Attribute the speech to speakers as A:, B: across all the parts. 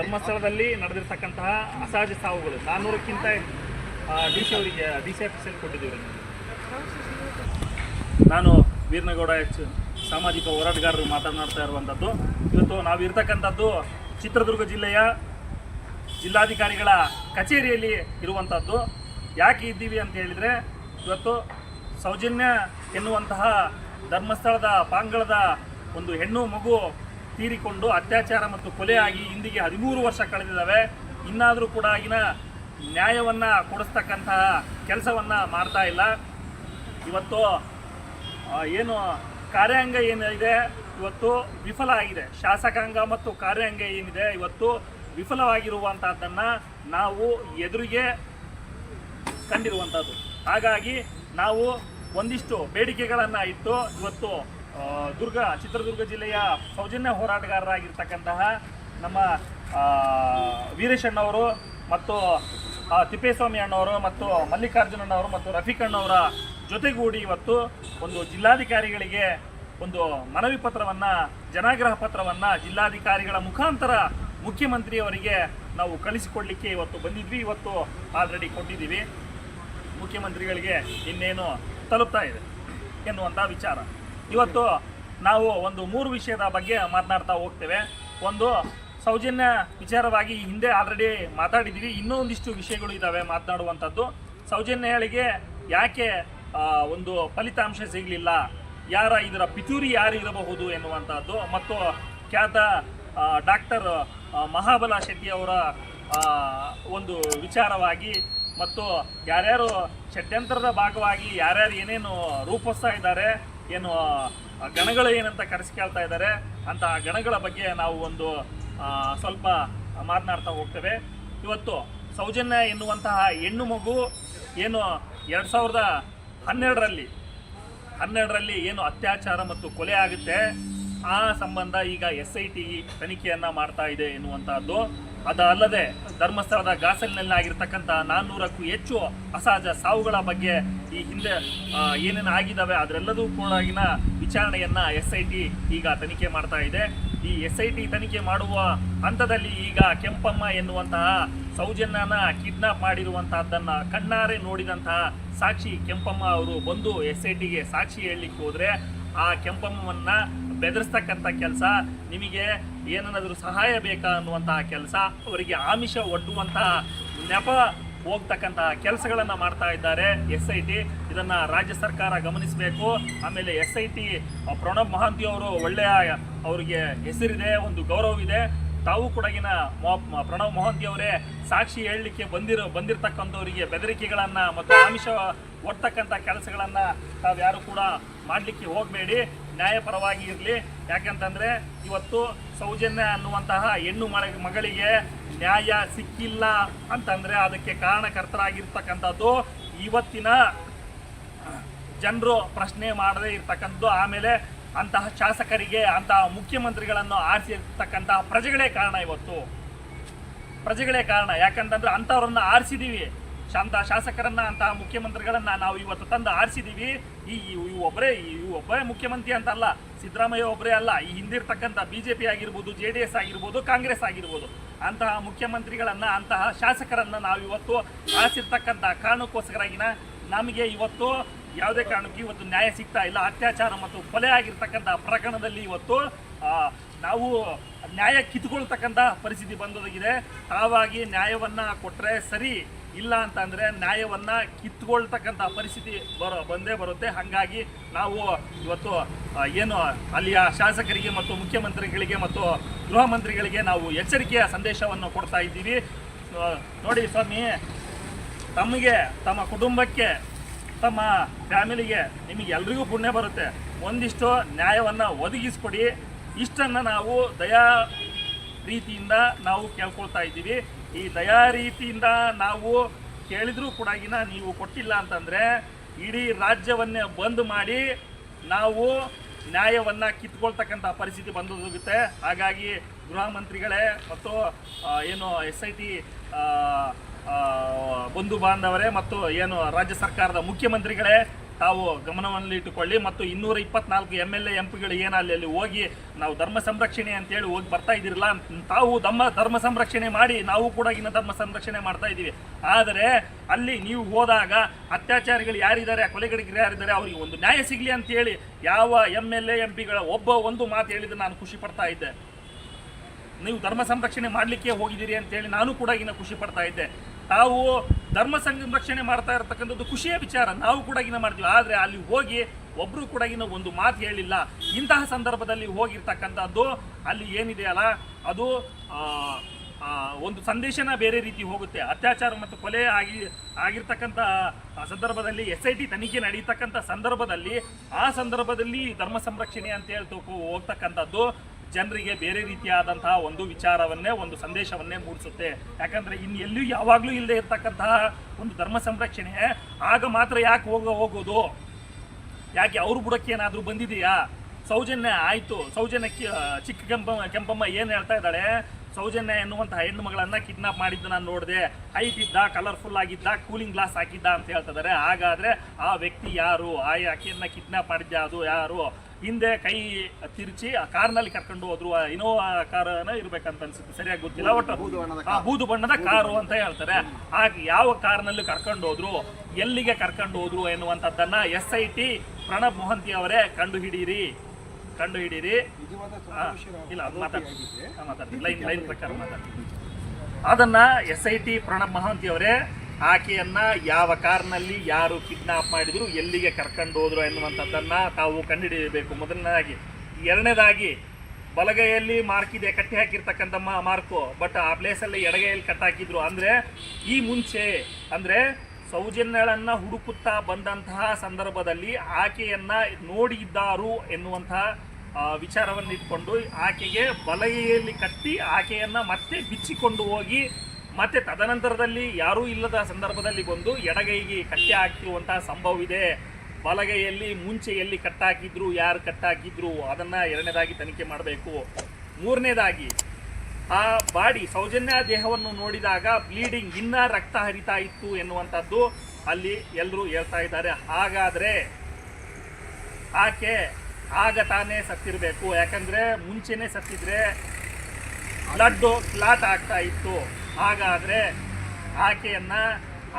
A: ಧರ್ಮಸ್ಥಳದಲ್ಲಿ ನಡೆದಿರ್ತಕ್ಕಂತಹ ಅಸಹಜ ಸಾವುಗಳು. ನಾನ್ನೂರಕ್ಕಿಂತ ಡಿ ಸಿ ಅವರಿಗೆ ಡಿ ಸಿ ಆಫೀಸಲ್ಲಿ ಕೊಟ್ಟಿದ್ದೀವಿ ನಾನು ವೀರನಗೌಡ ಎಚ್ ಸಾಮಾಜಿಕ ಹೋರಾಟಗಾರರು ಮಾತನಾಡ್ತಾ ಇರುವಂಥದ್ದು ಇವತ್ತು ನಾವು ಇರ್ತಕ್ಕಂಥದ್ದು ಚಿತ್ರದುರ್ಗ ಜಿಲ್ಲೆಯ ಜಿಲ್ಲಾಧಿಕಾರಿಗಳ ಕಚೇರಿಯಲ್ಲಿ ಇರುವಂಥದ್ದು ಯಾಕೆ ಇದ್ದೀವಿ ಅಂತ ಹೇಳಿದರೆ, ಇವತ್ತು ಸೌಜನ್ಯ ಎನ್ನುವಂತಹ ಧರ್ಮಸ್ಥಳದ ಪಾಂಗಳದ ಒಂದು ಹೆಣ್ಣು ಮಗು ತೀರಿಕೊಂಡು ಅತ್ಯಾಚಾರ ಮತ್ತು ಕೊಲೆಯಾಗಿ ಇಂದಿಗೆ ಹದಿಮೂರು ವರ್ಷ ಕಳೆದಿದ್ದಾವೆ. ಇನ್ನಾದರೂ ಕೂಡ ಆಗಿನ ನ್ಯಾಯವನ್ನು ಕೊಡಿಸ್ತಕ್ಕಂತಹ ಕೆಲಸವನ್ನು ಮಾಡ್ತಾ ಇಲ್ಲ. ಇವತ್ತು ಏನು ಕಾರ್ಯಾಂಗ ಏನಿದೆ, ಇವತ್ತು ವಿಫಲ ಆಗಿದೆ. ಶಾಸಕಾಂಗ ಮತ್ತು ಕಾರ್ಯಾಂಗ ಏನಿದೆ, ಇವತ್ತು ವಿಫಲವಾಗಿರುವಂಥದ್ದನ್ನು ನಾವು ಎದುರಿಗೆ ಕಂಡಿರುವಂಥದ್ದು ಹಾಗಾಗಿ ನಾವು ಒಂದಿಷ್ಟು ಬೇಡಿಕೆಗಳನ್ನು ಇಟ್ಟು ಇವತ್ತು ದುರ್ಗ, ಚಿತ್ರದುರ್ಗ ಜಿಲ್ಲೆಯ ಸೌಜನ್ಯ ಹೋರಾಟಗಾರರಾಗಿರ್ತಕ್ಕಂತಹ ನಮ್ಮ ವೀರೇಶಣ್ಣವರು ಮತ್ತು ತಿಪ್ಪೇಸ್ವಾಮಿ ಅಣ್ಣವರು ಮತ್ತು ಮಲ್ಲಿಕಾರ್ಜುನ ಅಣ್ಣವರು ಮತ್ತು ರಫೀಕ್ ಅಣ್ಣವರ ಜೊತೆಗೂಡಿ ಇವತ್ತು ಒಂದು ಜಿಲ್ಲಾಧಿಕಾರಿಗಳಿಗೆ ಒಂದು ಮನವಿ ಪತ್ರವನ್ನು, ಜನಾಗ್ರಹ ಪತ್ರವನ್ನು ಜಿಲ್ಲಾಧಿಕಾರಿಗಳ ಮುಖಾಂತರ ಮುಖ್ಯಮಂತ್ರಿಯವರಿಗೆ ನಾವು ಕಳಿಸಿಕೊಡ್ಲಿಕ್ಕೆ ಇವತ್ತು ಬಂದಿದ್ವಿ. ಇವತ್ತು ಆಲ್ರೆಡಿ ಕೊಟ್ಟಿದ್ದೀವಿ. ಮುಖ್ಯಮಂತ್ರಿಗಳಿಗೆ ಇನ್ನೇನು ತಲುಪ್ತಾ ಇದೆ ಎನ್ನುವಂಥ ವಿಚಾರ. ಇವತ್ತು ನಾವು ಒಂದು ಮೂರು ವಿಷಯದ ಬಗ್ಗೆ ಮಾತನಾಡ್ತಾ ಹೋಗ್ತೇವೆ. ಒಂದು, ಸೌಜನ್ಯ ವಿಚಾರವಾಗಿ ಹಿಂದೆ ಆಲ್ರೆಡಿ ಮಾತಾಡಿದ್ದೀವಿ ಇನ್ನೂ ಒಂದಿಷ್ಟು ವಿಷಯಗಳು ಇದ್ದಾವೆ ಮಾತನಾಡುವಂಥದ್ದು. ಸೌಜನ್ಯಗಳಿಗೆ ಯಾಕೆ ಒಂದು ಫಲಿತಾಂಶ ಸಿಗಲಿಲ್ಲ? ಯಾರ ಇದರ ಪಿತೂರಿ ಯಾರು ಇರಬಹುದು ಎನ್ನುವಂಥದ್ದು. ಮತ್ತು ಖ್ಯಾತ ಡಾಕ್ಟರ್ ಮಹಾಬಲ ಶೆಟ್ಟಿ ಅವರ ಒಂದು ವಿಚಾರವಾಗಿ ಮತ್ತು ಯಾರ್ಯಾರು ಷಡ್ಯಂತ್ರದ ಭಾಗವಾಗಿ ಯಾರ್ಯಾರು ಏನೇನು ರೂಪಿಸ್ತಾ ಇದ್ದಾರೆ ಏನು ಗಣಗಳು ಏನಂತ ಕರೆಸಿಕೊಳ್ತಾ ಇದ್ದಾರೆ. ಅಂತ ಗಣಗಳ ಬಗ್ಗೆ ನಾವು ಒಂದು ಸ್ವಲ್ಪ ಮಾತನಾಡ್ತಾ ಹೋಗ್ತೇವೆ. ಇವತ್ತು ಸೌಜನ್ಯ ಎನ್ನುವಂತಹ ಹೆಣ್ಣು ಮಗು ಏನು ಎರಡು ಸಾವಿರದ ಹನ್ನೆರಡರಲ್ಲಿ ಹನ್ನೆರಡರಲ್ಲಿ ಏನು ಅತ್ಯಾಚಾರ ಮತ್ತು ಕೊಲೆ ಆಗುತ್ತೆ, ಆ ಸಂಬಂಧ ಈಗ ಎಸ್ ಐ ಟಿ ತನಿಖೆಯನ್ನು ಮಾಡ್ತಾ ಇದೆ ಎನ್ನುವಂತಹದ್ದು. ಅದಲ್ಲದೆ ಧರ್ಮಸ್ಥಳದ ಗಾಸಲಿನಲ್ಲಿ ಆಗಿರ್ತಕ್ಕಂಥ ನಾನ್ನೂರಕ್ಕೂ ಹೆಚ್ಚು ಅಸಹಜ ಸಾವುಗಳ ಬಗ್ಗೆ ಈ ಹಿಂದೆ ಏನೇನು ಆಗಿದ್ದಾವೆ ಅದರೆಲ್ಲದೂ ಕೂಡ ವಿಚಾರಣೆಯನ್ನು ಎಸ್ ಐ ಟಿ ಈಗ ತನಿಖೆ ಮಾಡ್ತಾ ಇದೆ. ಈ ಎಸ್ ಐ ಟಿ ತನಿಖೆ ಮಾಡುವ ಹಂತದಲ್ಲಿ ಈಗ ಕೆಂಪಮ್ಮ ಎನ್ನುವಂತಹ ಸೌಜನ್ಯನ ಕಿಡ್ನಾಪ್ ಮಾಡಿರುವಂತಹದ್ದನ್ನ ಕಣ್ಣಾರೆ ನೋಡಿದಂತಹ ಸಾಕ್ಷಿ ಕೆಂಪಮ್ಮ ಅವರು ಬಂದು ಎಸ್ ಐ ಟಿಗೆ ಸಾಕ್ಷಿ ಹೇಳಲಿಕ್ಕೆ ಹೋದ್ರೆ ಆ ಕೆಂಪಮ್ಮವನ್ನ ಬೆದರಿಸ್ತಕ್ಕಂಥ ಕೆಲಸ ನಿಮಗೆ ಏನನ್ನಾದರೂ ಸಹಾಯ ಬೇಕಾ ಅನ್ನುವಂತಹ ಕೆಲಸ, ಅವರಿಗೆ ಆಮಿಷ ಒಡ್ಡುವಂತಹ ನೆಪ ಹೋಗ್ತಕ್ಕಂತಹ ಕೆಲಸಗಳನ್ನು ಮಾಡ್ತಾ ಇದ್ದಾರೆ ಎಸ್ ಐ ಟಿ. ಇದನ್ನು ರಾಜ್ಯ ಸರ್ಕಾರ ಗಮನಿಸಬೇಕು. ಆಮೇಲೆ S I T, Pranab Mohanty ಅವರು ಒಳ್ಳೆಯ ಅವರಿಗೆ ಹೆಸರಿದೆ, ಒಂದು ಗೌರವವಿದೆ ತಾವು ಕೂಡಗಿನ ಪ್ರಣವ್ ಮೊಹಂತಿ ಅವರೇ ಸಾಕ್ಷಿ ಹೇಳಲಿಕ್ಕೆ ಬಂದಿರೋ, ಬಂದಿರತಕ್ಕಂಥವರಿಗೆ ಬೆದರಿಕೆಗಳನ್ನು ಮತ್ತು ಆಮಿಷ ಒಡ್ತಕ್ಕಂಥ ಕೆಲಸಗಳನ್ನು ತಾವು ಯಾರು ಕೂಡ ಮಾಡಲಿಕ್ಕೆ ಹೋಗಬೇಡಿ. ನ್ಯಾಯಪರವಾಗಿ ಇರಲಿ. ಯಾಕಂತಂದರೆ ಇವತ್ತು ಸೌಜನ್ಯ ಅನ್ನುವಂತಹ ಹೆಣ್ಣು ಮಗಳಿಗೆ ನ್ಯಾಯ ಸಿಕ್ಕಿಲ್ಲ ಅಂತಂದರೆ ಅದಕ್ಕೆ ಕಾರಣಕರ್ತರಾಗಿರ್ತಕ್ಕಂಥದ್ದು ಇವತ್ತಿನ ಜನರು ಪ್ರಶ್ನೆ ಮಾಡದೇ ಇರ್ತಕ್ಕಂಥದ್ದು. ಆಮೇಲೆ ಅಂತಹ ಶಾಸಕರಿಗೆ, ಅಂತಹ ಮುಖ್ಯಮಂತ್ರಿಗಳನ್ನು ಆರಿಸಿರ್ತಕ್ಕಂತಹ ಪ್ರಜೆಗಳೇ ಕಾರಣ ಇವತ್ತು. ಪ್ರಜೆಗಳೇ ಕಾರಣ. ಯಾಕಂತಂದ್ರೆ ಅಂಥವ್ರನ್ನ ಆರಿಸಿದೀವಿ. ಶಾಂತ ಶಾಸಕರನ್ನ ಅಂತಹ ಮುಖ್ಯಮಂತ್ರಿಗಳನ್ನ ನಾವು ಇವತ್ತು ತಂದು ಆರಿಸಿದೀವಿ. ಈ ಒಬ್ಬರೇ ಈ ಒಬ್ಬರೇ ಮುಖ್ಯಮಂತ್ರಿ ಅಂತಲ್ಲ, ಸಿದ್ದರಾಮಯ್ಯ ಒಬ್ಬರೇ ಅಲ್ಲ, ಈ ಹಿಂದಿರ್ತಕ್ಕಂಥ ಬಿ ಜೆ ಪಿ ಆಗಿರ್ಬೋದು, ಜೆ ಡಿ ಎಸ್ ಆಗಿರ್ಬೋದು, ಕಾಂಗ್ರೆಸ್ ಆಗಿರ್ಬೋದು, ಅಂತಹ ಮುಖ್ಯಮಂತ್ರಿಗಳನ್ನು, ಅಂತಹ ಶಾಸಕರನ್ನು ನಾವು ಇವತ್ತು ಕಾರಣಕ್ಕೋಸ್ಕರಾಗಿನ ನಮಗೆ ಇವತ್ತು ಯಾವುದೇ ಕಾರಣಕ್ಕೂ ಇವತ್ತು ನ್ಯಾಯ ಸಿಗ್ತಾ ಇಲ್ಲ. ಅತ್ಯಾಚಾರ ಮತ್ತು ಕೊಲೆ ಆಗಿರ್ತಕ್ಕಂಥ ಪ್ರಕರಣದಲ್ಲಿ ಇವತ್ತು ನಾವು ನ್ಯಾಯ ಕಿತ್ಕೊಳ್ತಕ್ಕಂಥ ಪರಿಸ್ಥಿತಿ ಬಂದೊದಗಿದೆ. ತಾವಾಗಿ ನ್ಯಾಯವನ್ನು ಕೊಟ್ಟರೆ ಸರಿ ಇಲ್ಲ ಅಂತಂದರೆ ನ್ಯಾಯವನ್ನ ಕಿತ್ಕೊಳ್ತಕ್ಕಂಥ ಪರಿಸ್ಥಿತಿ ಬರೋ, ಬಂದೇ ಬರುತ್ತೆ. ಹಾಗಾಗಿ ನಾವು ಇವತ್ತು ಏನು ಅಲ್ಲಿಯ ಶಾಸಕರಿಗೆ ಮತ್ತು ಮುಖ್ಯಮಂತ್ರಿಗಳಿಗೆ ಮತ್ತು ಗೃಹ ಮಂತ್ರಿಗಳಿಗೆ ನಾವು ಎಚ್ಚರಿಕೆಯ ಸಂದೇಶವನ್ನು ಕೊಡ್ತಾ ಇದ್ದೀವಿ. ನೋಡಿ ಸ್ವಾಮಿ, ತಮಗೆ, ತಮ್ಮ ಕುಟುಂಬಕ್ಕೆ, ತಮ್ಮ ಫ್ಯಾಮಿಲಿಗೆ ನಿಮಗೆ ಎಲ್ರಿಗೂ ಪುಣ್ಯ ಬರುತ್ತೆ. ಒಂದಿಷ್ಟು ನ್ಯಾಯವನ್ನು ಒದಗಿಸ್ಕೊಡಿ. ಇಷ್ಟನ್ನು ನಾವು ದಯಾ ರೀತಿಯಿಂದ ನಾವು ಕೇಳ್ಕೊಳ್ತಾ ಇದ್ದೀವಿ. ಈ ದಯಾ ರೀತಿಯಿಂದ ನಾವು ಕೇಳಿದರೂ ಕೂಡ ನೀವು ಕೊಟ್ಟಿಲ್ಲ ಅಂತಂದರೆ ಇಡೀ ರಾಜ್ಯವನ್ನೇ ಬಂದ್ ಮಾಡಿ ನಾವು ನ್ಯಾಯವನ್ನು ಕಿತ್ಕೊಳ್ತಕ್ಕಂಥ ಪರಿಸ್ಥಿತಿ ಬಂದೋಗುತ್ತೆ. ಹಾಗಾಗಿ ಗೃಹ ಮಂತ್ರಿಗಳೇ ಮತ್ತು ಏನು ಎಸ್ ಐ ಟಿ ಬಂಧು ಬಾಂಧವರೇ ಮತ್ತು ಏನು ರಾಜ್ಯ ಸರ್ಕಾರದ ಮುಖ್ಯಮಂತ್ರಿಗಳೇ ತಾವು ಗಮನದಲ್ಲಿಟ್ಟುಕೊಳ್ಳಿ ಮತ್ತು ಇನ್ನೂರ ಇಪ್ಪತ್ನಾಲ್ಕು ಎಂ ಎಲ್ ಎ ಎಂ ಪಿಗಳು ಏನು ಅಲ್ಲಿ ಅಲ್ಲಿ ಹೋಗಿ ನಾವು ಧರ್ಮ ಸಂರಕ್ಷಣೆ ಅಂತೇಳಿ ಹೋಗಿ ಬರ್ತಾ ಇದ್ದೀರಲ್ಲ, ತಾವು ಧರ್ಮ ಧರ್ಮ ಸಂರಕ್ಷಣೆ ಮಾಡಿ ನಾವು ಕೂಡ ಇನ್ನು ಧರ್ಮ ಸಂರಕ್ಷಣೆ ಮಾಡ್ತಾ ಇದ್ದೀವಿ. ಆದರೆ ಅಲ್ಲಿ ನೀವು ಹೋದಾಗ ಅತ್ಯಾಚಾರಿಗಳು ಯಾರಿದ್ದಾರೆ, ಕೊಲೆಗಡಿಗರು ಯಾರಿದ್ದಾರೆ, ಅವರಿಗೆ ಒಂದು ನ್ಯಾಯ ಸಿಗಲಿ ಅಂತೇಳಿ ಯಾವ ಎಂ ಎಲ್ ಎ ಎಂ ಪಿಗಳ ಒಬ್ಬ ಒಂದು ಮಾತು ಹೇಳಿದ್ರೆ ನಾನು ಖುಷಿ ಪಡ್ತಾ ಇದ್ದೆ. ನೀವು ಧರ್ಮ ಸಂರಕ್ಷಣೆ ಮಾಡಲಿಕ್ಕೆ ಹೋಗಿದ್ದೀರಿ ಅಂತೇಳಿ ನಾನು ಕೂಡ ಇನ್ನು ಖುಷಿ ಪಡ್ತಾ ಇದ್ದೆ. ತಾವು ಧರ್ಮ ಸಂರಕ್ಷಣೆ ಮಾಡ್ತಾ ಇರತಕ್ಕಂಥದ್ದು ಖುಷಿಯ ವಿಚಾರ. ನಾವು ಕೂಡ ಇನ್ನ ಮಾಡ್ತೀವಿ. ಆದರೆ ಅಲ್ಲಿ ಹೋಗಿ ಒಬ್ಬರು ಕೂಡ ಇನ್ನು ಒಂದು ಮಾತು ಹೇಳಿಲ್ಲ. ಇಂತಹ ಸಂದರ್ಭದಲ್ಲಿ ಹೋಗಿರ್ತಕ್ಕಂಥದ್ದು ಅಲ್ಲಿ ಏನಿದೆಯಲ್ಲ ಅದು ಒಂದು ಸಂದೇಶನ ಬೇರೆ ರೀತಿ ಹೋಗುತ್ತೆ. ಅತ್ಯಾಚಾರ ಮತ್ತು ಕೊಲೆ ಆಗಿ, ಆಗಿರ್ತಕ್ಕಂಥ ಸಂದರ್ಭದಲ್ಲಿ ಎಸ್ ಐ ಟಿ ತನಿಖೆ ನಡೀತಕ್ಕಂಥ ಸಂದರ್ಭದಲ್ಲಿ ಆ ಸಂದರ್ಭದಲ್ಲಿ ಧರ್ಮ ಸಂರಕ್ಷಣೆ ಅಂತ ಹೇಳ್ತು ಹೋಗ್ತಕ್ಕಂಥದ್ದು ಜನರಿಗೆ ಬೇರೆ ರೀತಿಯಾದಂತಹ ಒಂದು ವಿಚಾರವನ್ನೇ, ಒಂದು ಸಂದೇಶವನ್ನೇ ಮೂಡಿಸುತ್ತೆ. ಯಾಕಂದ್ರೆ ಇನ್ನು ಎಲ್ಲೂ ಯಾವಾಗಲೂ ಇಲ್ಲದೆ ಇರತಕ್ಕಂತಹ ಒಂದು ಧರ್ಮ ಸಂರಕ್ಷಣೆ, ಆಗ ಮಾತ್ರ ಯಾಕೆ ಹೋಗ ಹೋಗೋದು? ಯಾಕೆ ಅವ್ರ ಬುಡಕ್ಕೆ ಏನಾದರೂ ಬಂದಿದೆಯಾ? ಸೌಜನ್ಯ ಆಯಿತು. ಸೌಜನ್ಯ ಚಿಕ್ಕ ಕೆಂಪ, ಕೆಂಪಮ್ಮ ಏನು ಹೇಳ್ತಾ ಇದ್ದಾಳೆ? ಸೌಜನ್ಯ ಎನ್ನುವಂಥ ಹೆಣ್ಣು ಮಗಳನ್ನ ಕಿಡ್ನಾಪ್ ಮಾಡಿದ್ದು ನಾನು ನೋಡಿದೆ. ಹೈಟ್ ಇದ್ದ ಕಲರ್ಫುಲ್ ಆಗಿದ್ದ ಕೂಲಿಂಗ್ ಗ್ಲಾಸ್ ಹಾಕಿದ್ದ ಅಂತ ಹೇಳ್ತಿದ್ದಾರೆ ಹಾಗಾದ್ರೆ ಆ ವ್ಯಕ್ತಿ ಯಾರು? ಆ ಆಕೆಯನ್ನು ಕಿಡ್ನಾಪ್ ಮಾಡಿದ್ದ ಅದು ಯಾರು? ಹಿಂದೆ ಕೈ ತಿರುಚಿ ಆ ಕಾರ್ನಲ್ಲಿ ಕರ್ಕೊಂಡು ಹೋದ್ರು. ಆ ಇನೋವಾ ಕಾರನ ಇರ್ಬೇಕಂತ ಅನ್ಸುತ್ತೆ. ಸರಿಯಾಗಿ ಗೊತ್ತಿಲ್ಲ. ಒಟ್ಟು ಆ ಬೂದು ಬಣ್ಣದ ಕಾರು ಅಂತ ಹೇಳ್ತಾರೆ. ಆಗ ಯಾವ ಕಾರ್ನಲ್ಲಿ ಕರ್ಕೊಂಡು ಹೋದ್ರು ಎಲ್ಲಿಗೆ ಕರ್ಕೊಂಡು ಹೋದ್ರು ಎನ್ನುವಂಥದ್ದನ್ನ S I T Pranab Mohanty ಅವರೇ ಕಂಡು ಹಿಡೀರಿ ಕಂಡು ಹಿಡೀರಿ ಇಲ್ಲ ಅದು ಮಾತಾಡ್ತೀನಿ. ಲೈನ್ ಲೈನ್ ಪ್ರಕಾರ ಮಾತಾಡ್ತೀನಿ. ಅದನ್ನ S I T Pranab Mohanty ಅವರೇ ಆಕೆಯನ್ನ ಯಾವ ಕಾರ್ನಲ್ಲಿ ಯಾರು ಕಿಡ್ನಾಪ್ ಮಾಡಿದ್ರು, ಎಲ್ಲಿಗೆ ಕರ್ಕೊಂಡು ಹೋದ್ರು ಎನ್ನುವಂಥದ್ದನ್ನ ತಾವು ಕಂಡುಹಿಡಿಯಬೇಕು. ಮೊದಲನೇದಾಗಿ, ಎರಡನೇದಾಗಿ, ಬಲಗೈಯಲ್ಲಿ ಮಾರ್ಕ್ ಇದೆ, ಕಟ್ಟಿ ಹಾಕಿರ್ತಕ್ಕಂಥ ಮಾರ್ಕು ಬಟ್ ಆ ಪ್ಲೇಸಲ್ಲಿ ಎಡಗೈಯಲ್ಲಿ ಕಟ್ ಹಾಕಿದ್ರು. ಅಂದ್ರೆ, ಈ ಮುಂಚೆ, ಅಂದ್ರೆ ಸೌಜನ್ಯಗಳನ್ನು ಹುಡುಕುತ್ತಾ ಬಂದಂತಹ ಸಂದರ್ಭದಲ್ಲಿ ಆಕೆಯನ್ನು ನೋಡಿದ್ದಾರು ಎನ್ನುವಂತಹ ವಿಚಾರವನ್ನು ಇಟ್ಕೊಂಡು ಆಕೆಗೆ ಬಲಗೈಯಲ್ಲಿ ಕಟ್ಟಿ ಆಕೆಯನ್ನು ಮತ್ತೆ ಬಿಚ್ಚಿಕೊಂಡು ಹೋಗಿ ಮತ್ತೆ ತದನಂತರದಲ್ಲಿ ಯಾರೂ ಇಲ್ಲದ ಸಂದರ್ಭದಲ್ಲಿ ಬಂದು ಎಡಗೈಗೆ ಕಟ್ಟೆ ಹಾಕಿರುವಂತಹ ಇದೆ ಬಲಗೈಯಲ್ಲಿ ಮುಂಚೆ ಎಲ್ಲಿ ಕಟ್ಟಾಕಿದ್ರು, ಯಾರು ಕಟ್ಟಾಕಿದ್ರು ಅದನ್ನ ಎರಡನೇದಾಗಿ ತನಿಖೆ ಮಾಡಬೇಕು. ಮೂರನೇದಾಗಿ, ಆ ಬಾಡಿ ಸೌಜನ್ಯ ದೇಹವನ್ನು ನೋಡಿದಾಗ ಬ್ಲೀಡಿಂಗ್ ಇನ್ನ ರಕ್ತ ಹರಿತಾ ಇತ್ತು ಎನ್ನುವಂಥದ್ದು ಅಲ್ಲಿ ಎಲ್ಲರೂ ಹೇಳ್ತಾ ಇದ್ದಾರೆ. ಹಾಗಾದ್ರೆ ಆಕೆ ಆಗ ತಾನೇ ಸತ್ತಿರಬೇಕು. ಯಾಕಂದ್ರೆ ಮುಂಚೆನೆ ಸತ್ತಿದ್ರೆ ಬ್ಲಡ್ಡು ಕ್ಲಾಟ್ ಆಗ್ತಾ ಇತ್ತು. ಹಾಗಾದ್ರೆ ಆಕೆಯನ್ನ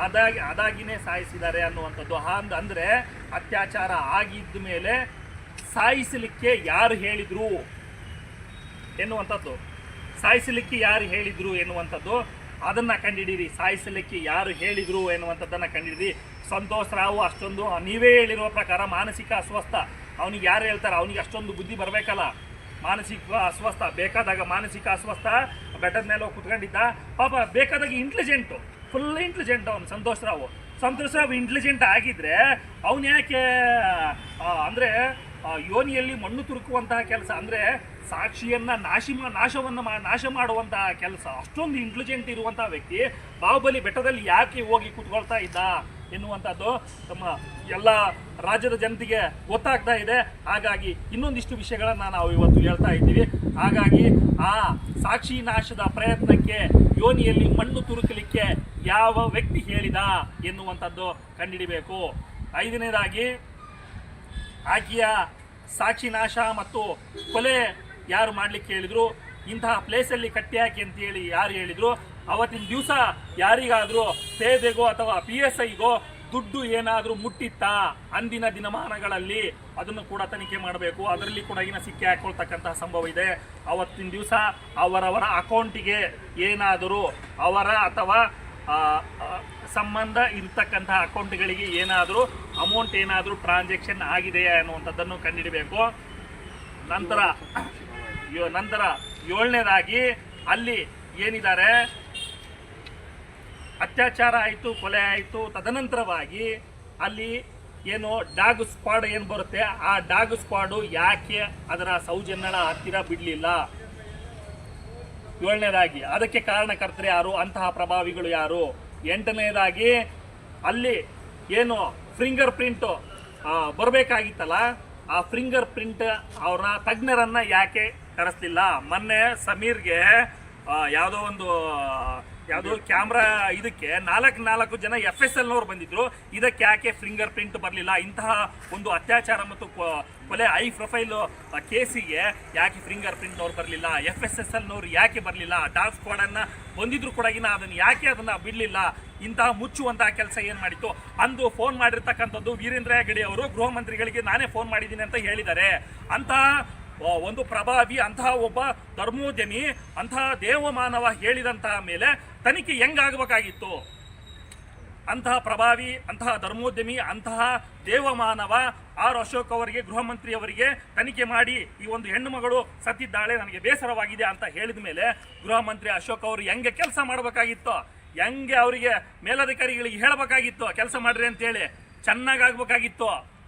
A: ಅದಾಗಿ ಅದಾಗಿನೇ ಸಾಯಿಸಿದ್ದಾರೆ ಅನ್ನುವಂಥದ್ದು. ಹಾಂದ್ ಅಂದರೆ ಅತ್ಯಾಚಾರ ಆಗಿದ್ದ ಮೇಲೆ ಸಾಯಿಸಲಿಕ್ಕೆ ಯಾರು ಹೇಳಿದ್ರು? ಎನ್ನುವಂಥದ್ದು. ಸಾಯಿಸಲಿಕ್ಕೆ ಯಾರು ಹೇಳಿದ್ರು ಎನ್ನುವಂಥದ್ದು. ಅದನ್ನ ಕಂಡಿಡೀರಿ. ಸಾಯಿಸಲಿಕ್ಕೆ ಯಾರು ಹೇಳಿದ್ರು ಎನ್ನುವಂಥದ್ದನ್ನು ಕಂಡಿಡೀರಿ. ಸಂತೋಷ್ ರಾವ್ ಅಷ್ಟೊಂದು, ನೀವೇ ಹೇಳಿರುವ ಪ್ರಕಾರ ಮಾನಸಿಕ ಅಸ್ವಸ್ಥ. ಅವನಿಗೆ ಯಾರು ಹೇಳ್ತಾರೆ? ಅವನಿಗೆ ಅಷ್ಟೊಂದು ಬುದ್ಧಿ ಬರಬೇಕಲ್ಲ. ಮಾನಸಿಕ ಅಸ್ವಸ್ಥ, ಬೇಕಾದಾಗ ಮಾನಸಿಕ ಅಸ್ವಸ್ಥ, ಬೆಟ್ಟದ ಮೇಲೆ ಹೋಗಿ ಕುತ್ಕೊಂಡಿದ್ದ. ಪಾಪ ಬೇಕಾದಾಗ ಇಂಟೆಲಿಜೆಂಟು ಫುಲ್ ಇಂಟೆಲಿಜೆಂಟ್ ಅವನು, ಸಂತೋಷ್ ರಾವ್. ಸಂತೋಷ್ ರಾವ್ ಇಂಟೆಲಿಜೆಂಟ್ ಆಗಿದ್ರೆ ಅವನು ಯಾಕೆ ಅಂದ್ರೆ ಯೋನಿಯಲ್ಲಿ ಮಣ್ಣು ತುರುಕುವಂತಹ ಕೆಲಸ, ಅಂದ್ರೆ ಸಾಕ್ಷಿಯನ್ನ ನಾಶಿ ನಾಶವನ್ನ ನಾಶ ಮಾಡುವಂತಹ ಕೆಲಸ. ಅಷ್ಟೊಂದು ಇಂಟೆಲಿಜೆಂಟ್ ಇರುವಂತಹ ವ್ಯಕ್ತಿ ಬಾಹುಬಲಿ ಬೆಟ್ಟದಲ್ಲಿ ಯಾಕೆ ಹೋಗಿ ಕುತ್ಕೊಳ್ತಾ ಇದ್ದ? ಎನ್ನುವಂಥದ್ದು ತಮ್ಮ ಎಲ್ಲ ರಾಜ್ಯದ ಜನತೆಗೆ ಗೊತ್ತಾಗ್ತಾ ಇದೆ. ಹಾಗಾಗಿ ಇನ್ನೊಂದಿಷ್ಟು ವಿಷಯಗಳನ್ನು ನಾವು ಇವತ್ತು ಹೇಳ್ತಾ ಇದ್ದೀವಿ. ಹಾಗಾಗಿ ಆ ಸಾಕ್ಷಿ ನಾಶದ ಪ್ರಯತ್ನಕ್ಕೆ ಯೋನಿಯಲ್ಲಿ ಮಣ್ಣು ತುರುಕಲಿಕ್ಕೆ ಯಾವ ವ್ಯಕ್ತಿ ಹೇಳಿದ ಎನ್ನುವಂಥದ್ದು ಕಂಡಿಡಿಬೇಕು. ಐದನೇದಾಗಿ, ಆಕೆಯ ಸಾಕ್ಷಿ ನಾಶ ಮತ್ತು ಕೊಲೆ ಯಾರು ಮಾಡಲಿಕ್ಕೆ ಹೇಳಿದರು? ಇಂತಹ ಪ್ಲೇಸಲ್ಲಿ ಕಟ್ಟಿ ಹಾಕಿ ಅಂತ ಹೇಳಿ ಯಾರು ಹೇಳಿದ್ರು? ಅವತ್ತಿನ ದಿವಸ ಯಾರಿಗಾದರೂ ಪೇದೆಗೋ ಅಥವಾ ಪಿ ಎಸ್ ಐಗೋ ದುಡ್ಡು ಏನಾದರೂ ಮುಟ್ಟಿತ್ತಾ? ಅಂದಿನ ದಿನಮಾನಗಳಲ್ಲಿ ಅದನ್ನು ಕೂಡ ತನಿಖೆ ಮಾಡಬೇಕು. ಅದರಲ್ಲಿ ಕೂಡ ಏನ ಸಿಕ್ಕಿ ಹಾಕೊಳ್ತಕ್ಕಂತಹ ಸಂಭವ ಇದೆ. ಅವತ್ತಿನ ದಿವಸ ಅವರವರ ಅಕೌಂಟಿಗೆ ಏನಾದರೂ ಅವರ ಅಥವಾ ಸಂಬಂಧ ಇರ್ತಕ್ಕಂತಹ ಅಕೌಂಟ್ಗಳಿಗೆ ಏನಾದರೂ ಅಮೌಂಟ್ ಏನಾದರೂ ಟ್ರಾನ್ಸಾಕ್ಷನ್ ಆಗಿದೆಯಾ ಅನ್ನುವಂಥದ್ದನ್ನು ಕಂಡುಹಿಡಬೇಕು. ನಂತರ ನಂತರ ಏಳನೇದಾಗಿ ಅಲ್ಲಿ ಏನಿದ್ದಾರೆ? ಅತ್ಯಾಚಾರ ಆಯಿತು, ಕೊಲೆ ಆಯಿತು, ತದನಂತರವಾಗಿ ಅಲ್ಲಿ ಏನು ಡಾಗ್ ಸ್ಕ್ವಾಡ್ ಏನು ಬರುತ್ತೆ, ಆ ಡಾಗ್ ಸ್ಕ್ವಾಡು ಯಾಕೆ ಅದರ ಸೌಜನ್ಯಳ ಹತ್ತಿರ ಬಿಡಲಿಲ್ಲ? ಏಳನೇದಾಗಿ, ಅದಕ್ಕೆ ಕಾರಣಕರ್ತರು ಯಾರು? ಅಂತಹ ಪ್ರಭಾವಿಗಳು ಯಾರು? ಎಂಟನೇದಾಗಿ, ಅಲ್ಲಿ ಏನು ಫಿಂಗರ್ ಪ್ರಿಂಟು ಬರಬೇಕಾಗಿತ್ತಲ್ಲ, ಆ ಫಿಂಗರ್ ಪ್ರಿಂಟ್ ಅವರ ತಜ್ಞರನ್ನು ಯಾಕೆ ಕರೆಸ್ಲಿಲ್ಲ? ಮೊನ್ನೆ ಸಮೀರ್ಗೆ ಯಾವುದೋ ಒಂದು ಯಾವುದು ಕ್ಯಾಮ್ರಾ ಇದಕ್ಕೆ ನಾಲ್ಕು ನಾಲ್ಕು ಜನ ಎಫ್ ಎಸ್ ಎಲ್ ನವರು ಬಂದಿದ್ರು. ಇದಕ್ಕೆ ಯಾಕೆ ಫಿಂಗರ್ ಪ್ರಿಂಟ್ ಬರಲಿಲ್ಲ? ಇಂತಹ ಒಂದು ಅತ್ಯಾಚಾರ ಮತ್ತು ಕೊಲೆ ಐ ಪ್ರೊಫೈಲ್ ಕೇಸಿಗೆ ಯಾಕೆ ಫಿಂಗರ್ ಪ್ರಿಂಟ್ ಅವ್ರು ಬರಲಿಲ್ಲ? ಎಫ್ ಎಸ್ ಎಸ್ ಎಲ್ನವ್ರು ಯಾಕೆ ಬರಲಿಲ್ಲ? ಡಾಗ್ ಸ್ಕ್ವಾಡ್ ಅನ್ನ ಬಂದಿದ್ರು ಕೂಡ ಅದನ್ನ ಯಾಕೆ ಅದನ್ನ ಬಿಡಲಿಲ್ಲ? ಇಂತಹ ಮುಚ್ಚುವಂತಹ ಕೆಲಸ ಏನು ಮಾಡಿತ್ತು? ಅಂದು ಫೋನ್ ಮಾಡಿರ್ತಕ್ಕಂಥದ್ದು ವೀರೇಂದ್ರ ಹೆಗಡೆ ಅವರು. ಗೃಹ ಮಂತ್ರಿಗಳಿಗೆ ನಾನೇ ಫೋನ್ ಮಾಡಿದ್ದೀನಿ ಅಂತ ಹೇಳಿದ್ದಾರೆ. ಅಂತಹ ಒಂದು ಪ್ರಭಾವಿ ಅಂತಹ ಒಬ್ಬ ಧರ್ಮೋದ್ಯಮಿ ಅಂತಹ ದೇವಮಾನವ ಹೇಳಿದಂತಹ ಮೇಲೆ ತನಿಖೆ ಹೆಂಗಾಗಬೇಕಾಗಿತ್ತು? ಅಂತಹ ಪ್ರಭಾವಿ, ಅಂತಹ ಧರ್ಮೋದ್ಯಮಿ, ಅಂತಹ ದೇವಮಾನವ ಆರ್ ಅಶೋಕ್ ಅವರಿಗೆ, ಗೃಹ ಮಂತ್ರಿ ಅವರಿಗೆ ತನಿಖೆ ಮಾಡಿ ಈ ಒಂದು ಹೆಣ್ಣು ಮಗಳು ಸತ್ತಿದ್ದಾಳೆ, ನನಗೆ ಬೇಸರವಾಗಿದೆ ಅಂತ ಹೇಳಿದ ಮೇಲೆ ಗೃಹ ಮಂತ್ರಿ ಅಶೋಕ್ ಅವರು ಹೆಂಗೆ ಕೆಲಸ ಮಾಡಬೇಕಾಗಿತ್ತು? ಹೆಂಗೆ ಅವರಿಗೆ ಮೇಲಧಿಕಾರಿಗಳಿಗೆ ಹೇಳಬೇಕಾಗಿತ್ತು? ಕೆಲಸ ಮಾಡ್ರಿ ಅಂತೇಳಿ. ಚೆನ್ನಾಗಾಗ್ಬೇಕಾಗಿತ್ತು.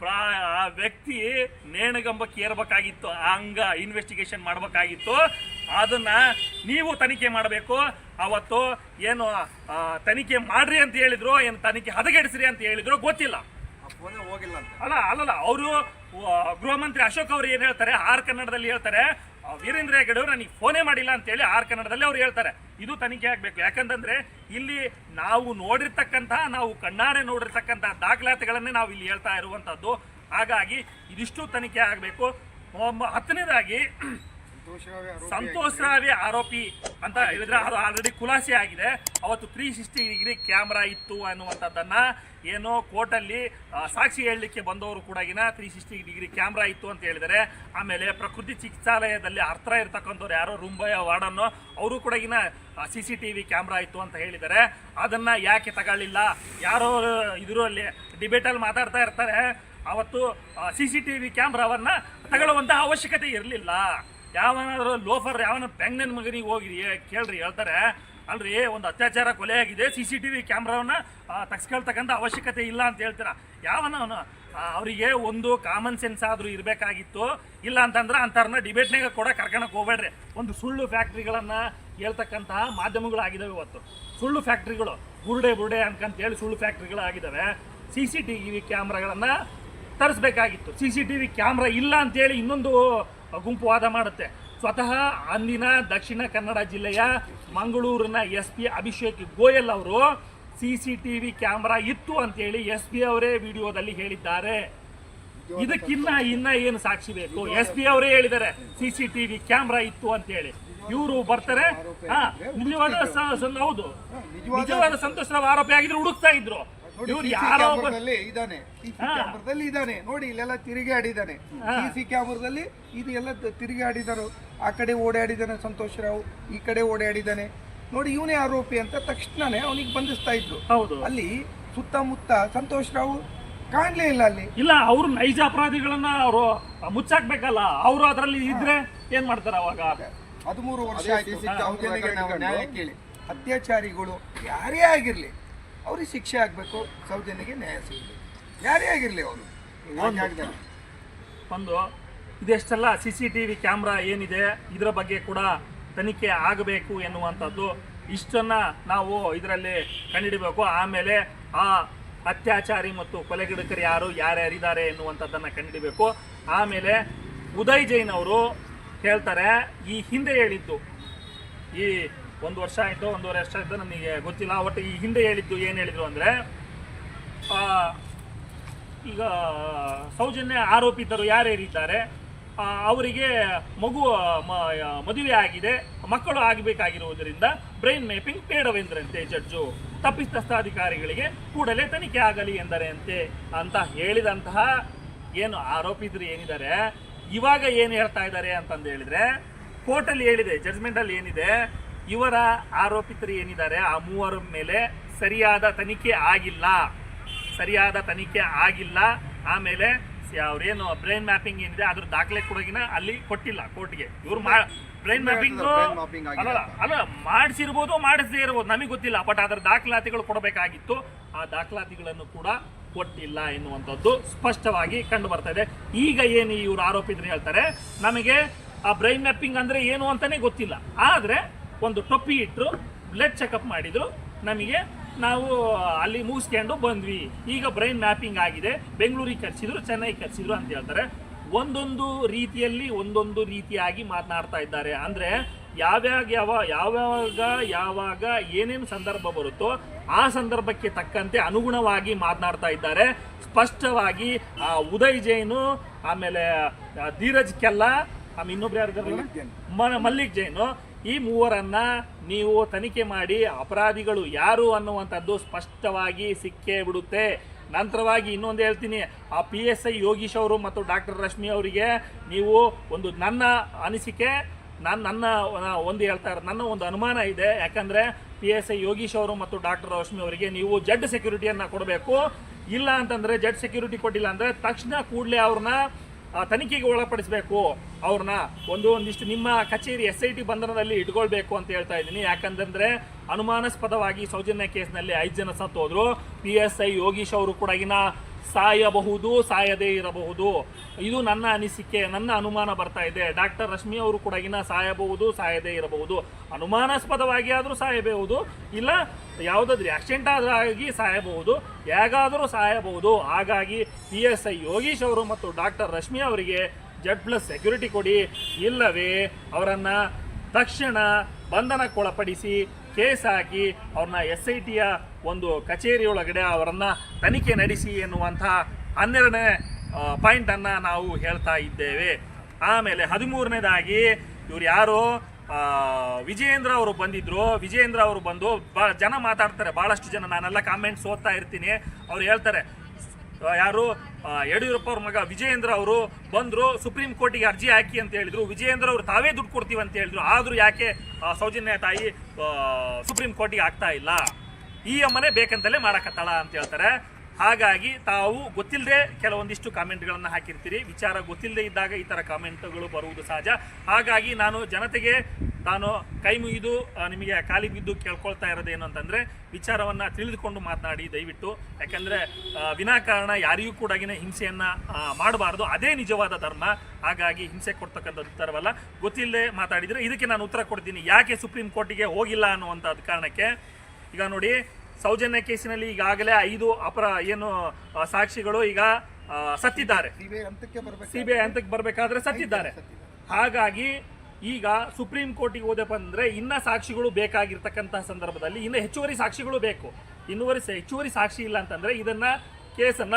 A: ಪ್ರಾ ಆ ವ್ಯಕ್ತಿ ನೇಣಗಂಬಕ್ಕೆ ಏರ್ಬೇಕಾಗಿತ್ತು ಆ ಅಂಗ ಇನ್ವೆಸ್ಟಿಗೇಷನ್ ಮಾಡಬೇಕಾಗಿತ್ತು. ಅದನ್ನ ನೀವು ತನಿಖೆ ಮಾಡಬೇಕು. ಅವತ್ತು ಏನು ತನಿಖೆ ಮಾಡ್ರಿ ಅಂತ ಹೇಳಿದ್ರು ಏನು ತನಿಖೆ ಹದಗೆಡಿಸ್ರಿ ಅಂತ ಹೇಳಿದ್ರು ಗೊತ್ತಿಲ್ಲ.
B: ಹೋಗಿಲ್ಲ ಅಂತ.
A: ಅಲ್ಲ ಅಲ್ಲಲ್ಲ ಅವರು ಗೃಹ ಮಂತ್ರಿ ಅಶೋಕ್ ಅವರು ಏನು ಹೇಳ್ತಾರೆ? ಆರ್ ಕನ್ನಡದಲ್ಲಿ ಹೇಳ್ತಾರೆ ವೀರೇಂದ್ರ ಹೆಗಡೆ ಅವರು ನನಗೆ ಫೋನೇ ಮಾಡಿಲ್ಲ ಅಂತ ಹೇಳಿ ಆರ್ ಕನ್ನಡದಲ್ಲಿ ಅವ್ರು ಹೇಳ್ತಾರೆ. ಇದು ತನಿಖೆ ಆಗ್ಬೇಕು. ಯಾಕಂತಂದರೆ ಇಲ್ಲಿ ನಾವು ನೋಡಿರ್ತಕ್ಕಂತಹ ನಾವು ಕಣ್ಣಾರೆ ನೋಡಿರ್ತಕ್ಕಂತಹ ದಾಖಲಾತಿಗಳನ್ನೇ ನಾವು ಇಲ್ಲಿ ಹೇಳ್ತಾ ಇರುವಂಥದ್ದು. ಹಾಗಾಗಿ ಇದಿಷ್ಟು ತನಿಖೆ ಆಗಬೇಕು. ಹತ್ತನೇದಾಗಿ ಸಂತೋಷ್ ರಾವಿ ಆರೋಪಿ ಅಂತ ಹೇಳಿದ್ರೆ ಅದು ಆಲ್ರೆಡಿ ಖುಲಾಸೆ ಆಗಿದೆ. ಅವತ್ತು ತ್ರೀ ಸಿಕ್ಸ್ಟಿ ಡಿಗ್ರಿ ಕ್ಯಾಮ್ರಾ ಇತ್ತು ಅನ್ನುವಂಥದ್ದನ್ನ ಏನೋ ಕೋರ್ಟಲ್ಲಿ ಸಾಕ್ಷಿ ಹೇಳಲಿಕ್ಕೆ ಬಂದವರು ಕೂಡ ತ್ರೀ ಸಿಕ್ಸ್ಟಿ ಡಿಗ್ರಿ ಕ್ಯಾಮ್ರಾ ಇತ್ತು ಅಂತ ಹೇಳಿದರೆ ಆಮೇಲೆ ಪ್ರಕೃತಿ ಚಿಕಿತ್ಸಾಲಯದಲ್ಲಿ ಅರ್ಥ ಇರ್ತಕ್ಕಂಥವ್ರು ಯಾರೋ ರುಂಬಯ ವಾರ್ಡನ್ನು ಅವರು ಕೂಡ C C T V camera ಇತ್ತು ಅಂತ ಹೇಳಿದರೆ ಅದನ್ನ ಯಾಕೆ ತಗೊಳ್ಳಿಲ್ಲ? ಯಾರೋ ಇದರಲ್ಲಿ ಡಿಬೇಟಲ್ಲಿ ಮಾತಾಡ್ತಾ ಇರ್ತಾರೆ. ಅವತ್ತು ಸಿ ಸಿ ಟಿ ವಿ ಕ್ಯಾಮ್ರಾವನ್ನು ತಗೊಳ್ಳುವಂತಹ ಅವಶ್ಯಕತೆ ಇರಲಿಲ್ಲ. ಯಾವನಾದ್ರೂ ಲೋಫರ್, ಯಾವನ ಬೆಂಗ್ನನ್ ಮಗನಿಗೆ ಹೋಗಿರಿ ಕೇಳ್ರಿ, ಹೇಳ್ತಾರೆ, ಅಲ್ರಿ, ಒಂದು ಅತ್ಯಾಚಾರ ಕೊಲೆ ಆಗಿದೆ ಸಿ ಸಿ ಟಿ ವಿ ಕ್ಯಾಮ್ರಾವನ್ನ ತಗ್ಸ್ಕೊಳ್ತಕ್ಕಂಥ ಅವಶ್ಯಕತೆ ಇಲ್ಲ ಅಂತ ಹೇಳ್ತೀರ? ಯಾವನ ಅವನು ಅವರಿಗೆ ಒಂದು ಕಾಮನ್ ಸೆನ್ಸ್ ಆದ್ರೂ ಇರಬೇಕಾಗಿತ್ತು. ಇಲ್ಲ ಅಂತಂದ್ರೆ ಅಂಥವ್ರನ್ನ ಡಿಬೇಟ್ನಾಗ ಕೂಡ ಕರ್ಕೊಳಕ್ ಹೋಗ್ಬೇಡ್ರಿ. ಒಂದು ಸುಳ್ಳು ಫ್ಯಾಕ್ಟ್ರಿಗಳನ್ನ ಹೇಳ್ತಕ್ಕಂತಹ ಮಾಧ್ಯಮಗಳಾಗಿದ್ದಾವೆ ಇವತ್ತು. ಸುಳ್ಳು ಫ್ಯಾಕ್ಟ್ರಿಗಳು ಬುರುಡೆ ಬುರುಡೆ ಅನ್ಕಂತ ಹೇಳಿ ಸುಳ್ಳು ಫ್ಯಾಕ್ಟ್ರಿಗಳು ಆಗಿದಾವೆ ಸಿ ಸಿ ಟಿ ವಿ ಕ್ಯಾಮ್ರಾಗಳನ್ನು ತರಿಸ್ಬೇಕಾಗಿತ್ತು. C C T V camera ಇಲ್ಲ ಅಂತೇಳಿ ಇನ್ನೊಂದು ಗುಂಪು ವಾದ ಮಾಡುತ್ತೆ. ಸ್ವತಃ ಅಂದಿನ ದಕ್ಷಿಣ ಕನ್ನಡ ಜಿಲ್ಲೆಯ ಮಂಗಳೂರಿನ ಎಸ್ ಪಿ ಅಭಿಷೇಕ್ ಗೋಯಲ್ ಅವರು C C T V camera ಇತ್ತು ಅಂತೇಳಿ ಎಸ್ ಪಿ ಅವರೇ ವಿಡಿಯೋದಲ್ಲಿ ಹೇಳಿದ್ದಾರೆ. ಇದಕ್ಕಿನ್ನ ಇನ್ನ ಏನು ಸಾಕ್ಷಿ ಬೇಕು? ಎಸ್ ಪಿ ಅವರೇ ಹೇಳಿದ್ದಾರೆ, C C T V camera ಇತ್ತು ಅಂತೇಳಿ. ಇವರು ಬರ್ತಾರೆ. ಹಾ, ನಿಜವಾದ ಹೌದು. ನಿಜವಾದ ಸಂತೋಷ ಆರೋಪಿ ಆಗಿದ್ರೆ ಹುಡುಕ್ತಾ ಇದ್ರು. ಇವ್ರು ಯಾರೋ ಇದ್ದಾನೆ
B: ಕ್ಯಾಮರಾದಲ್ಲಿ ಇದಾನೆ ನೋಡಿ ಇಲ್ಲೆಲ್ಲ ತಿರುಗಾಡಿದಾನೆ
A: ಸಿ
B: ಸಿ ಕ್ಯಾಮರಾದಲ್ಲಿ ಇದು ಎಲ್ಲ ತಿರುಗಾಡಿದಾರು ಆ ಕಡೆ ಓಡಾಡಿದಾನೆ ಸಂತೋಷ್ ರಾವ್ ಈ ಕಡೆ ಓಡಾಡಿದಾನೆ ನೋಡಿ ಇವನೇ ಆರೋಪಿ ಅಂತ ತಕ್ಷಣನೇ ಅವನಿಗೆ ಬಂಧಿಸ್ತಾ ಇದ್ರು
A: ಹೌದು.
B: ಅಲ್ಲಿ ಸುತ್ತಮುತ್ತ ಸಂತೋಷ್ ರಾವ್ ಕಾಣ್ಲೇ ಇಲ್ಲ ಅಲ್ಲಿ.
A: ಇಲ್ಲ ಅವರು ನೈಜ ಅಪರಾಧಿಗಳನ್ನ ಅವರು ಮುಚ್ಚಾಕ್ಬೇಕಲ್ಲ ಅವರು ಅದರಲ್ಲಿ ಇದ್ರೆ ಏನ್ ಮಾಡ್ತಾರೆ ಅವಾಗ?
B: ಹದಿಮೂರು ವರ್ಷ
C: ನ್ಯಾಯ ಕೇಳಿ.
B: ಅತ್ಯಾಚಾರಿಗಳು ಯಾರೇ ಆಗಿರ್ಲಿ ಅವ್ರಿಗೆ ಶಿಕ್ಷೆ ಆಗಬೇಕು ಸೌಜನ್ಯಗೆ ನ್ಯಾಯ ಸಿಗಬೇಕು. ಯಾರೇ ಆಗಿರಲಿ ಅವರು.
A: ಒಂದು ಇದೆಷ್ಟೆಲ್ಲ C C T V camera ಏನಿದೆ ಇದರ ಬಗ್ಗೆ ಕೂಡ ತನಿಖೆ ಆಗಬೇಕು ಎನ್ನುವಂಥದ್ದು ಇಷ್ಟನ್ನ ನಾವು ಇದರಲ್ಲಿ ಕಂಡುಹಿಡಬೇಕು ಆಮೇಲೆ ಆ ಅತ್ಯಾಚಾರಿ ಮತ್ತು ಕೊಲೆಗಿಡಕರು ಯಾರು ಯಾರ್ಯಾರಿದ್ದಾರೆ ಎನ್ನುವಂಥದ್ದನ್ನು ಕಂಡುಹಿಡಬೇಕು ಆಮೇಲೆ ಉದಯ್ ಜೈನ್ ಅವರು ಹೇಳ್ತಾರೆ ಈ ಹಿಂದೆ ಹೇಳಿದ್ದು ಈ ಒಂದು ವರ್ಷ ಆಯಿತು, ಒಂದೂವರೆ ವರ್ಷ ಆಯಿತು ನನಗೆ ಗೊತ್ತಿಲ್ಲ. ಒಟ್ಟು ಈ ಹಿಂದೆ ಹೇಳಿದ್ದು ಏನು ಹೇಳಿದ್ರು ಅಂದರೆ ಈಗ ಸೌಜನ್ಯ ಆರೋಪಿತರು ಯಾರ್ಯಾರಿದ್ದಾರೆ ಅವರಿಗೆ ಮಗು ಮದುವೆ ಆಗಿದೆ, ಮಕ್ಕಳು ಆಗಬೇಕಾಗಿರುವುದರಿಂದ ಬ್ರೈನ್ ಮೇಪಿಂಗ್ ಬೇಡವೆಂದರಂತೆ ಜಡ್ಜು. ತಪ್ಪಿತಸ್ಥ ಅಧಿಕಾರಿಗಳಿಗೆ ಕೂಡಲೇ ತನಿಖೆ ಆಗಲಿ ಎಂದರಂತೆ ಅಂತ ಹೇಳಿದಂತಹ ಏನು ಆರೋಪಿತರು ಏನಿದ್ದಾರೆ? ಇವಾಗ ಏನು ಹೇಳ್ತಾ ಇದ್ದಾರೆ ಅಂತಂದು ಹೇಳಿದರೆ ಕೋರ್ಟಲ್ಲಿ ಹೇಳಿದೆ ಜಡ್ಜ್ಮೆಂಟಲ್ಲಿ ಏನಿದೆ ಇವರ ಆರೋಪಿತರು ಏನಿದ್ದಾರೆ ಆ ಮೂವರ ಮೇಲೆ ಸರಿಯಾದ ತನಿಖೆ ಆಗಿಲ್ಲ. ಸರಿಯಾದ ತನಿಖೆ ಆಗಿಲ್ಲ. ಆಮೇಲೆ ಅವ್ರೇನು ಬ್ರೈನ್ ಮ್ಯಾಪಿಂಗ್ ಏನಿದೆ ಅದ್ರ ದಾಖಲೆ ಕೊಡಗಿನ ಅಲ್ಲಿ ಕೊಟ್ಟಿಲ್ಲ ಕೋರ್ಟ್ಗೆ. ಇವ್ರು ಬ್ರೈನ್ ಮ್ಯಾಪಿಂಗ್ ಅಲ್ಲ. ಅಲ್ಲ ಮಾಡಿಸಿರ್ಬೋದು ಮಾಡಿಸದೇ ಇರ್ಬೋದು ನಮಗೆ ಗೊತ್ತಿಲ್ಲ. ಬಟ್ ಅದರ ದಾಖಲಾತಿಗಳು ಕೊಡಬೇಕಾಗಿತ್ತು. ಆ ದಾಖಲಾತಿಗಳನ್ನು ಕೂಡ ಕೊಟ್ಟಿಲ್ಲ ಎನ್ನುವಂಥದ್ದು ಸ್ಪಷ್ಟವಾಗಿ ಕಂಡು ಬರ್ತಾ ಇದೆ. ಈಗ ಏನು ಇವರು ಆರೋಪಿದ್ರು ಹೇಳ್ತಾರೆ ನಮಗೆ ಆ ಬ್ರೈನ್ ಮ್ಯಾಪಿಂಗ್ ಅಂದ್ರೆ ಏನು ಅಂತಾನೆ ಗೊತ್ತಿಲ್ಲ. ಆದ್ರೆ ಒಂದು ಟೊಪ್ಪಿ ಇಟ್ಟರು ಬ್ಲಡ್ ಚೆಕಪ್ ಮಾಡಿದರು. ನಮಗೆ ನಾವು ಅಲ್ಲಿ ಮುಗಿಸ್ಕೊಂಡು ಬಂದ್ವಿ. ಈಗ ಬ್ರೈನ್ ಮ್ಯಾಪಿಂಗ್ ಆಗಿದೆ. ಬೆಂಗಳೂರಿಗೆ ಕರ್ಸಿದ್ರು ಚೆನ್ನೈ ಕರೆಸಿದ್ರು ಅಂತ ಹೇಳ್ತಾರೆ. ಒಂದೊಂದು ರೀತಿಯಲ್ಲಿ ಒಂದೊಂದು ರೀತಿಯಾಗಿ ಮಾತನಾಡ್ತಾ ಇದ್ದಾರೆ. ಅಂದರೆ ಯಾವ್ಯಾವ ಯಾವ ಯಾವಾಗ ಯಾವಾಗ ಏನೇನು ಸಂದರ್ಭ ಬರುತ್ತೋ ಆ ಸಂದರ್ಭಕ್ಕೆ ತಕ್ಕಂತೆ ಅನುಗುಣವಾಗಿ ಮಾತನಾಡ್ತಾ ಇದ್ದಾರೆ. ಸ್ಪಷ್ಟವಾಗಿ ಆ ಉದಯ್ ಜೈನು ಆಮೇಲೆ ಧೀರಜ್ ಕೆಲ್ಲ ಆಮೇಲೆ ಇನ್ನೊಬ್ರು ಯಾರು ಮಲ್ಲಿಕ್ ಜೈನು. ಈ ಮೂವರನ್ನ ನೀವು ತನಿಖೆ ಮಾಡಿ ಅಪರಾಧಿಗಳು ಯಾರು ಅನ್ನುವಂಥದ್ದು ಸ್ಪಷ್ಟವಾಗಿ ಸಿಕ್ಕೇ ಬಿಡುತ್ತೆ. ನಂತರವಾಗಿ ಇನ್ನೊಂದು ಹೇಳ್ತೀನಿ, ಆ ಪಿ ಎಸ್ ಐ ಯೋಗೀಶ್ ಅವರು ಮತ್ತು ಡಾಕ್ಟರ್ ರಶ್ಮಿ ಅವರಿಗೆ ನೀವು ಒಂದು ನನ್ನ ಅನಿಸಿಕೆ, ನಾನು, ನನ್ನ ಒಂದು ಹೇಳ್ತಾರೆ ನನ್ನ ಒಂದು ಅನುಮಾನ ಇದೆ. ಯಾಕಂದರೆ ಪಿ ಎಸ್ ಐ ಯೋಗೀಶ್ ಅವರು ಮತ್ತು ಡಾಕ್ಟರ್ ರಶ್ಮಿ ಅವರಿಗೆ ನೀವು ಜಡ್ ಸೆಕ್ಯೂರಿಟಿಯನ್ನು ಕೊಡಬೇಕು. ಇಲ್ಲ ಅಂತಂದರೆ ಜಡ್ ಸೆಕ್ಯೂರಿಟಿ ಕೊಟ್ಟಿಲ್ಲ ಅಂದರೆ ತಕ್ಷಣ ಕೂಡಲೇ ಅವ್ರನ್ನ ತನಿಖೆಗೆ ಒಳಪಡಿಸಬೇಕು. ಅವ್ರನ್ನ ಒಂದು ಒಂದಿಷ್ಟು ನಿಮ್ಮ ಕಚೇರಿ ಎಸ್ ಐ ಟಿ ಬಂಧನದಲ್ಲಿ ಇಟ್ಕೊಳ್ಬೇಕು ಅಂತ ಹೇಳ್ತಾ ಇದ್ದೀನಿ. ಯಾಕಂತಂದ್ರೆ ಅನುಮಾನಾಸ್ಪದವಾಗಿ ಸೌಜನ್ಯ ಕೇಸ್ನಲ್ಲಿ ಐದು ಜನ ಸತ್ತು ಹೋದ್ರು ಪಿ ಎಸ್ ಐ ಯೋಗೀಶ್ ಅವರು ಕೂಡ ಇನ್ನ ಸಾಯಬಹುದು, ಸಾಯದೇ ಇರಬಹುದು, ಇದು ನನ್ನ ಅನಿಸಿಕೆ, ನನ್ನ ಅನುಮಾನ ಬರ್ತಾ ಇದೆ. ಡಾಕ್ಟರ್ ರಶ್ಮಿ ಅವರು ಕೂಡ ಇನ್ನ ಸಾಯಬಹುದು, ಸಾಯದೇ ಇರಬಹುದು. ಅನುಮಾನಾಸ್ಪದವಾಗಿ ಆದರೂ ಸಾಯಬಹುದು, ಇಲ್ಲ ಯಾವುದಾದ್ರೂ ಆಕ್ಸಿಡೆಂಟ್ ಆಗಿ ಸಾಯಬಹುದು, ಹೇಗಾದರೂ ಸಾಯಬಹುದು. ಹಾಗಾಗಿ ಪಿ ಎಸ್ ಐ ಯೋಗೀಶ್ ಅವರು ಮತ್ತು ಡಾಕ್ಟರ್ ರಶ್ಮಿ ಅವರಿಗೆ ಜಡ್ ಪ್ಲಸ್ ಸೆಕ್ಯೂರಿಟಿ ಕೊಡಿ. ಇಲ್ಲವೇ ಅವರನ್ನು ತಕ್ಷಣ ಬಂಧನಕ್ಕೊಳಪಡಿಸಿ ಕೇಸ್ ಹಾಕಿ ಅವ್ರನ್ನ ಎಸ್ ಐ ಟಿಯ ಒಂದು ಕಚೇರಿಯೊಳಗಡೆ ಅವರನ್ನ ತನಿಖೆ ನಡೆಸಿ ಎನ್ನುವಂತಹ ಹನ್ನೆರಡನೇ ಪಾಯಿಂಟನ್ನು ನಾವು ಹೇಳ್ತಾ ಇದ್ದೇವೆ. ಆಮೇಲೆ ಹದಿಮೂರನೇದಾಗಿ ಇವ್ರು ಯಾರು ವಿಜಯೇಂದ್ರ ಅವರು ಬಂದಿದ್ರು. ವಿಜಯೇಂದ್ರ ಅವರು ಬಂದು ಜನ ಮಾತಾಡ್ತಾರೆ. ಭಾಳಷ್ಟು ಜನ. ನಾನೆಲ್ಲ ಕಾಮೆಂಟ್ಸ್ ಓದ್ತಾ ಇರ್ತೀನಿ. ಅವ್ರು ಹೇಳ್ತಾರೆ ಯಾರು? ಯಡಿಯೂರಪ್ಪ ಅವ್ರ ಮಗ ವಿಜಯೇಂದ್ರ ಅವರು ಬಂದ್ರು, ಸುಪ್ರೀಂ ಕೋರ್ಟಿಗೆ ಅರ್ಜಿ ಹಾಕಿ ಅಂತ ಹೇಳಿದ್ರು. ವಿಜಯೇಂದ್ರ ಅವರು ತಾವೇ ದುಡ್ಡು ಕೊಡ್ತೀವಿ ಅಂತ ಹೇಳಿದ್ರು. ಆದ್ರೂ ಯಾಕೆ ಸೌಜನ್ಯ ತಾಯಿ ಸುಪ್ರೀಂ ಕೋರ್ಟಿಗೆ ಆಗ್ತಾ ಇಲ್ಲ? ಈ ಅಮ್ಮನೆ ಬೇಕಂತಲೇ ಮಾಡಕತ್ತಾಳ ಅಂತ ಹೇಳ್ತಾರೆ. ಹಾಗಾಗಿ ತಾವು ಗೊತ್ತಿಲ್ಲದೆ ಕೆಲವೊಂದಿಷ್ಟು ಕಾಮೆಂಟ್ಗಳನ್ನು ಹಾಕಿರ್ತೀರಿ. ವಿಚಾರ ಗೊತ್ತಿಲ್ಲದೆ ಇದ್ದಾಗ ಈ ಥರ ಕಾಮೆಂಟ್ಗಳು ಬರುವುದು ಸಹಜ. ಹಾಗಾಗಿ ನಾನು ಜನತೆಗೆ ನಾನು ಕೈ ಮುಗಿದು ನಿಮಗೆ ಕಾಲಿ ಬಿದ್ದು ಕೇಳ್ಕೊಳ್ತಾ ಇರೋದೇನು ಅಂತಂದರೆ, ವಿಚಾರವನ್ನು ತಿಳಿದುಕೊಂಡು ಮಾತನಾಡಿ ದಯವಿಟ್ಟು. ಯಾಕಂದರೆ ವಿನಾಕಾರಣ ಯಾರಿಗೂ ಕೂಡ ಹಿಂಸೆಯನ್ನು ಮಾಡಬಾರ್ದು. ಅದೇ ನಿಜವಾದ ಧರ್ಮ. ಹಾಗಾಗಿ ಹಿಂಸೆ ಕೊಡ್ತಕ್ಕಂಥದ್ದು ಉತ್ತರವಲ್ಲ. ಗೊತ್ತಿಲ್ಲದೆ ಮಾತಾಡಿದರೆ ಇದಕ್ಕೆ ನಾನು ಉತ್ತರ ಕೊಡ್ತೀನಿ. ಯಾಕೆ ಸುಪ್ರೀಂ ಕೋರ್ಟಿಗೆ ಹೋಗಿಲ್ಲ ಅನ್ನುವಂಥದ್ದು ಕಾರಣಕ್ಕೆ, ಈಗ ನೋಡಿ ಸೌಜನ್ಯ ಕೇಸಿನಲ್ಲಿ ಈಗಾಗಲೇ ಐದು ಅಪರ ಏನು ಸಾಕ್ಷಿಗಳು ಈಗ ಸತ್ತಿದ್ದಾರೆ.
B: ಸಿಬಿಐ ಹಂತಕ್ಕೆ
A: ಬರಬೇಕಾದ್ರೆ ಸತ್ತಿದ್ದಾರೆ. ಹಾಗಾಗಿ ಈಗ ಸುಪ್ರೀಂ ಕೋರ್ಟಿಗೆ ಹೋದಪ್ಪ ಅಂದರೆ ಇನ್ನ ಸಾಕ್ಷಿಗಳು ಬೇಕಾಗಿರ್ತಕ್ಕಂತಹ ಸಂದರ್ಭದಲ್ಲಿ ಇನ್ನು ಹೆಚ್ಚುವರಿ ಸಾಕ್ಷಿಗಳು ಬೇಕು. ಇನ್ನುವರಿ ಹೆಚ್ಚುವರಿ ಸಾಕ್ಷಿ ಇಲ್ಲ ಅಂತಂದ್ರೆ ಇದನ್ನ ಕೇಸನ್ನ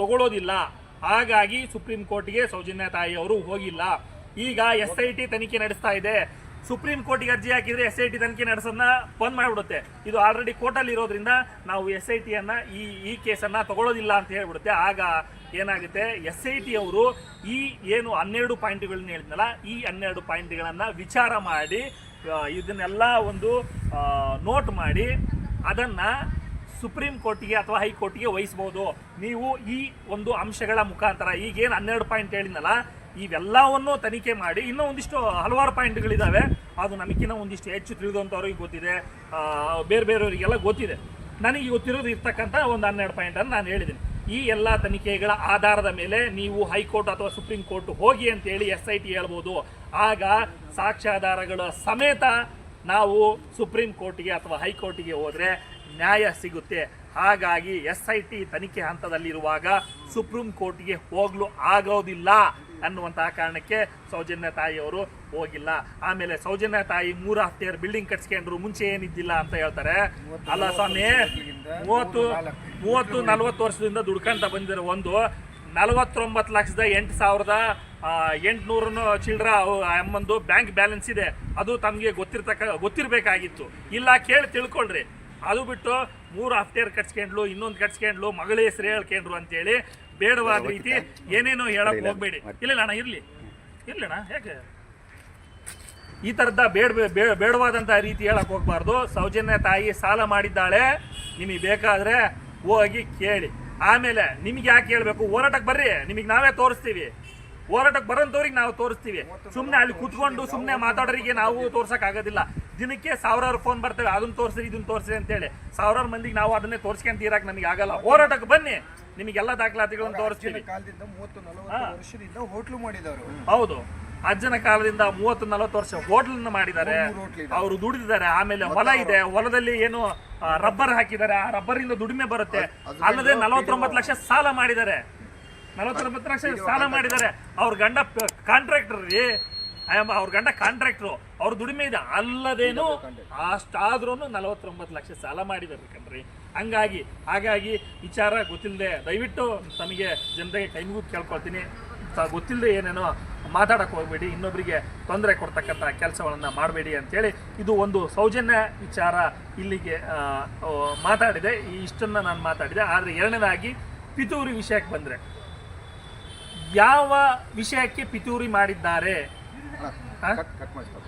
A: ತಗೊಳ್ಳೋದಿಲ್ಲ ಹಾಗಾಗಿ ಸುಪ್ರೀಂ ಕೋರ್ಟ್ಗೆ ಸೌಜನ್ಯ ತಾಯಿ ಅವರು ಹೋಗಿಲ್ಲ. ಈಗ ಎಸ್ ಐ ಟಿ ತನಿಖೆ ನಡೆಸ್ತಾ ಇದೆ. ಸುಪ್ರೀಂ ಕೋರ್ಟಿಗೆ ಅರ್ಜಿ ಹಾಕಿದ್ರೆ ಎಸ್ ಐ ಟಿ ತನಿಖೆ ನಡೆಸೋದನ್ನ ಬಂದ್ ಮಾಡಿಬಿಡುತ್ತೆ. ಇದು ಆಲ್ರೆಡಿ ಕೋರ್ಟಲ್ಲಿ ಇರೋದ್ರಿಂದ ನಾವು ಎಸ್ ಐ ಟಿಯನ್ನು ಈ ಈ ಕೇಸನ್ನು ತಗೊಳ್ಳೋದಿಲ್ಲ ಅಂತ ಹೇಳ್ಬಿಡುತ್ತೆ. ಆಗ ಏನಾಗುತ್ತೆ? ಎಸ್ ಐ ಟಿ ಅವರು ಈ ಏನು ಹನ್ನೆರಡು ಪಾಯಿಂಟ್ಗಳನ್ನ ಹೇಳಿದ್ನಲ್ಲ, ಈ ಹನ್ನೆರಡು ಪಾಯಿಂಟ್ಗಳನ್ನು ವಿಚಾರ ಮಾಡಿ ಇದನ್ನೆಲ್ಲ ಒಂದು ನೋಟ್ ಮಾಡಿ, ಅದನ್ನ ಸುಪ್ರೀಂ ಕೋರ್ಟಿಗೆ ಅಥವಾ ಹೈಕೋರ್ಟಿಗೆ ವಹಿಸ್ಬೋದು. ನೀವು ಈ ಒಂದು ಅಂಶಗಳ ಮುಖಾಂತರ, ಈಗೇನು ಹನ್ನೆರಡು ಪಾಯಿಂಟ್ ಹೇಳಿದ್ನಲ್ಲ ಇವೆಲ್ಲವನ್ನು ತನಿಖೆ ಮಾಡಿ ಇನ್ನೂ ಒಂದಿಷ್ಟು ಹಲವಾರು ಪಾಯಿಂಟ್ಗಳಿದ್ದಾವೆ ಅದು ನಮಗಿನ್ನ ಒಂದಿಷ್ಟು ಹೆಚ್ಚು ತಿಳಿದಂಥವ್ರಿಗೆ ಗೊತ್ತಿದೆ. ಬೇರೆ ಬೇರೆಯವರಿಗೆಲ್ಲ ಗೊತ್ತಿದೆ. ನನಗೆ ಗೊತ್ತಿರೋದು ಇರ್ತಕ್ಕಂಥ ಒಂದು ಹನ್ನೆರಡು ಪಾಯಿಂಟನ್ನು ನಾನು ಹೇಳಿದ್ದೀನಿ. ಈ ಎಲ್ಲ ತನಿಖೆಗಳ ಆಧಾರದ ಮೇಲೆ ನೀವು ಹೈಕೋರ್ಟ್ ಅಥವಾ ಸುಪ್ರೀಂ ಕೋರ್ಟ್ ಹೋಗಿ ಅಂತೇಳಿ ಎಸ್ ಐ ಟಿ ಹೇಳ್ಬೋದು. ಆಗ ಸಾಕ್ಷ್ಯಾಧಾರಗಳ ಸಮೇತ ನಾವು ಸುಪ್ರೀಂ ಕೋರ್ಟಿಗೆ ಅಥವಾ ಹೈಕೋರ್ಟಿಗೆ ಹೋದರೆ ನ್ಯಾಯ ಸಿಗುತ್ತೆ. ಹಾಗಾಗಿ ಎಸ್ ಐ ಟಿ ತನಿಖೆ ಹಂತದಲ್ಲಿರುವಾಗ ಸುಪ್ರೀಂ ಕೋರ್ಟಿಗೆ ಹೋಗಲು ಆಗೋದಿಲ್ಲ. ಅನ್ನುವಂತಹ ಕಾರಣಕ್ಕೆ ಸೌಜನ್ಯ ತಾಯಿಯವರು ಹೋಗಿಲ್ಲ. ಆಮೇಲೆ ಸೌಜನ್ಯ ತಾಯಿ ಮೂರು ಹತ್ತಿಯರ್ ಬಿಲ್ಡಿಂಗ್ ಕಟ್ಸ್ಕೊಂಡ್ರು ಮುಂಚೆ ಏನಿದ್ದಿಲ್ಲ ಅಂತ ಹೇಳ್ತಾರೆ. ಅಲ್ಲ ಸ್ವಾಮಿ ಮೂವತ್ತು ಮೂವತ್ತು ನಲವತ್ತು ವರ್ಷದಿಂದ ದುಡ್ಕೊಂತ ಬಂದಿರೋ ಒಂದು ನಲವತ್ತೊಂಬತ್ತು ಲಕ್ಷದ ಎಂಟು ಸಾವಿರದ ಎಂಟುನೂರನ್ನು ಚಿಲ್ಡ್ರ ಅಮ್ಮಂದು ಬ್ಯಾಂಕ್ ಬ್ಯಾಲೆನ್ಸ್ ಇದೆ. ಅದು ತಮಗೆ ಗೊತ್ತಿರ್ತಕ್ಕ ಗೊತ್ತಿರಬೇಕಾಗಿತ್ತು. ಇಲ್ಲ ಕೇಳಿ ತಿಳ್ಕೊಳ್ರಿ ಅದು ಬಿಟ್ಟು ಮೂರು ಹಫ್ತೇರ್ ಕಟ್ಸ್ಕೊಂಡ್ಲು ಇನ್ನೊಂದು ಕಟ್ಸ್ಕೊಂಡ್ಲು ಮಗಳ ಹೆಸರು ಹೇಳ್ಕೊಂಡ್ರು ಅಂತೇಳಿ ಬೇಡವಾದ ರೀತಿ ಏನೇನೋ ಹೇಳಕ್ ಹೋಗಬೇಡಿ. ಇಲ್ಲ ಅಣ್ಣ ಇರ್ಲಿ. ಇರ್ಲಣ್ಣ ಯಾಕೆ? ಈ ಥರದ ಬೇಡ ಬೇಡವಾದಂತ ಬೇಡವಾದಂಥ ರೀತಿ ಹೇಳಕ್ ಹೋಗ್ಬಾರ್ದು. ಸೌಜನ್ಯ ತಾಯಿ ಸಾಲ ಮಾಡಿದ್ದಾಳೆ. ನಿಮಗೆ ಬೇಕಾದ್ರೆ ಹೋಗಿ ಕೇಳಿ. ಆಮೇಲೆ ನಿಮ್ಗೆ ಯಾಕೆ ಹೇಳ್ಬೇಕು? ಹೋರಾಟಕ್ಕೆ ಬರ್ರಿ. ನಿಮಗೆ ನಾವೇ ತೋರಿಸ್ತೀವಿ. ಹೋರಾಟಕ್ಕೆ ಬರೋಂಥವ್ರಿಗೆ ನಾವು ತೋರಿಸ್ತೀವಿ. ಸುಮ್ಮನೆ ಅಲ್ಲಿ ಕುತ್ಕೊಂಡು ಸುಮ್ಮನೆ ಮಾತಾಡೋರಿಗೆ ನಾವು ತೋರ್ಸಕ್ ಆಗೋದಿಲ್ಲ. ದಿನಕ್ಕೆ ಸಾವಿರಾರು ಫೋನ್ ಬರ್ತವೆ. ಅದನ್ನ ತೋರಿಸ್ರಿ ಇದನ್ನ ತೋರಿಸ್ರಿ ಅಂತೇಳಿ. ಸಾವಿರಾರು ಮಂದಿಗೆ ನಾವು ಅದನ್ನೇ ತೋರಿಸ್ಕೊಂತ ಇರಕ್ ನಮಗೆ ಆಗಲ್ಲ. ಹೋರಾಟಕ್ಕೆ ಬನ್ನಿ. ನಿಮಗೆಲ್ಲ ದಾಖಲಾತಿಗಳನ್ನು ತೋರಿಸ್ತೀವಿ.
B: ಕಾಲದಿಂದ ಮೂವತ್ತು ನಲವತ್ತು ವರ್ಷದಿಂದ ಹೋಟ್ಲು ಮಾಡಿದವರು.
A: ಹೌದು. ಅಜ್ಜನ ಕಾಲದಿಂದ ಮೂವತ್ತು ನಲವತ್ತು ವರ್ಷ
B: ಹೋಟ್ಲ್ ಮಾಡಿದ್ದಾರೆ
A: ಅವರು ದುಡಿದಿದ್ದಾರೆ. ಆಮೇಲೆ ಹೊಲ ಇದೆ. ಹೊಲದಲ್ಲಿ ಏನು ರಬ್ಬರ್ ಹಾಕಿದ್ದಾರೆ. ಆ ರಬ್ಬರ್ ಇಂದ ದುಡಿಮೆ ಬರುತ್ತೆ. ಅಲ್ಲದೆ ನಲವತ್ತೊಂಬತ್ತು ಲಕ್ಷ ಸಾಲ ಮಾಡಿದ್ದಾರೆ. ನಲವತ್ತೊಂಬತ್ತು ಲಕ್ಷ ಸಾಲ ಮಾಡಿದ್ದಾರೆ. ಅವ್ರ ಗಂಡ ಕಾಂಟ್ರಾಕ್ಟರ್ ರೀ. ಅವ್ರ ಗಂಡ ಕಾಂಟ್ರಾಕ್ಟ್ರು ಅವ್ರ ದುಡಿಮೆ ಇದೆ. ಅಲ್ಲದೇನು ಅಷ್ಟಾದ್ರೂ ನಲವತ್ತೊಂಬತ್ತು ಲಕ್ಷ ಸಾಲ ಮಾಡಿದ್ದಾರೆ ಕಣ್ರಿ. ಹಂಗಾಗಿ ಹಾಗಾಗಿ ವಿಚಾರ ಗೊತ್ತಿಲ್ಲದೆ ದಯವಿಟ್ಟು ತಮಗೆ ಜನರಿಗೆ ಟೈಮ್ಗೂ ಮುಗಿದು ಕೇಳ್ಕೊಳ್ತೀನಿ ಗೊತ್ತಿಲ್ಲದೆ ಏನೇನೋ ಮಾತಾಡಕ್ಕೆ ಹೋಗ್ಬೇಡಿ ಇನ್ನೊಬ್ಬರಿಗೆ ತೊಂದರೆ ಕೊಡ್ತಕ್ಕಂಥ ಕೆಲಸಗಳನ್ನು ಮಾಡಬೇಡಿ ಅಂತೇಳಿ ಇದು ಒಂದು ಸೌಜನ್ಯ ವಿಚಾರ ಇಲ್ಲಿಗೆ ಮಾತಾಡಿದೆ. ಈ ಇಷ್ಟನ್ನು ನಾನು ಮಾತಾಡಿದೆ. ಆದರೆ ಎರಡನೇದಾಗಿ ಪಿತೂರಿ ವಿಷಯಕ್ಕೆ ಬಂದರೆ ಯಾವ ವಿಷಯಕ್ಕೆ ಪಿತೂರಿ ಮಾಡಿದ್ದಾರೆ?
C: ಕಟ್ ಕಟ್ ಮಾಡಿ stop.